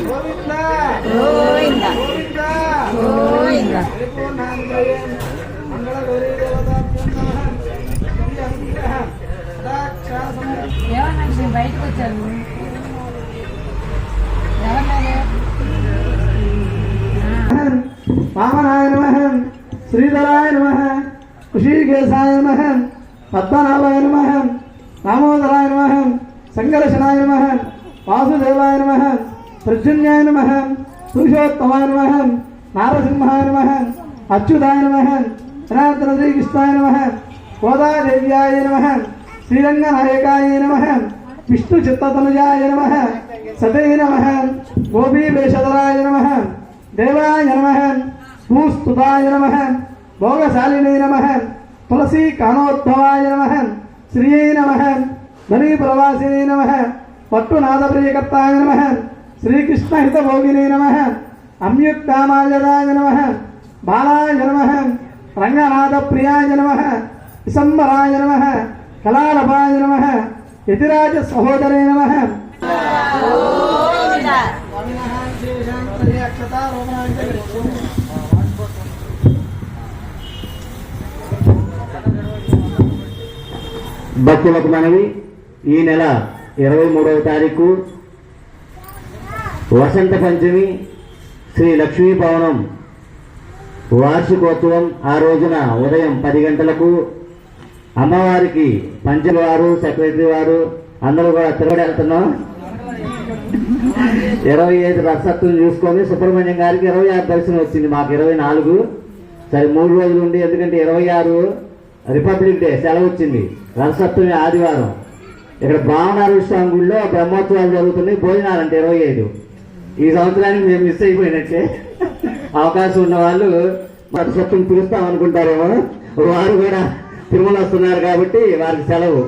గోవింద గోవింద ఏమన్నా నేను బయటకు వచ్చాను వామనాయ నమ శ్రీధరాయ నమ ఋషికేశాయ నమ పద్మనాభాయ నమ రామోదరాయ నమ సంఘర్షణాయ నమ వాసుదేవాయ నమ ప్రజన్యాయ నమ పురుషోత్తమాయ నమ నారసింహాయ నమ అచ్యుతాయ నమ సనాతన శ్రీకృష్ణాయ నమ గోదాదేవ్యాయ నమ శ్రీరంగనాయకాయ నమ విష్ణు చిత్తతనుజాయ నమ సతే నమ గోపీవేషధరాయ నమ దేవాయ నమ భూస్తుతాయ నమ భోగశాలినే నమ తులసీ కానోద్భవాయ నమ శ్రీయై నమ మణిప్రవాసినే నమ పట్టునాథప్రియకర్తాయ నమ. శ్రీకృష్ణహితభోగినే నమ అమ్యుక్తామాల్యదాయ నమ. బాలాయ నమ. రంగనాథప్రియాయ నమ. విసంబరాయ నమ. కళాలపాయ నమ. యతిరాజ సహోదరే నమ. భక్తులకు మనవి ఈ నెల ఇరవై మూడవ తారీఖు వసంత పంచమి శ్రీ లక్ష్మీ భవనం వార్షికోత్సవం ఆ రోజున ఉదయం పది గంటలకు అమ్మవారికి పంచల వారు సెక్రటరీ వారు అందరూ కూడా తిరగడి వెళ్తున్నాం ఇరవై ఐదు రసత్వం చూసుకొని సుబ్రహ్మణ్యం గారికి ఇరవై ఆరు దర్శనం వచ్చింది. మాకు ఇరవై నాలుగు. సరే మూడు రోజులు ఉండి ఎందుకంటే ఇరవై ఆరు రిపబ్లిక్ డే సెలవు వచ్చింది. రథసప్తమి ఆదివారం. ఇక్కడ భావనారు స్వామి గుడిలో బ్రహ్మోత్సవాలు జరుగుతున్నాయి. భోజనాలు అంటే ఇరవై ఐదు. ఈ సంవత్సరానికి మేము మిస్ అయిపోయినట్టే. అవకాశం ఉన్న వాళ్ళు రథసప్తమి పిలుస్తాం అనుకుంటారేమో. వారు కూడా తిరుమల వస్తున్నారు కాబట్టి వారికి సెలవు.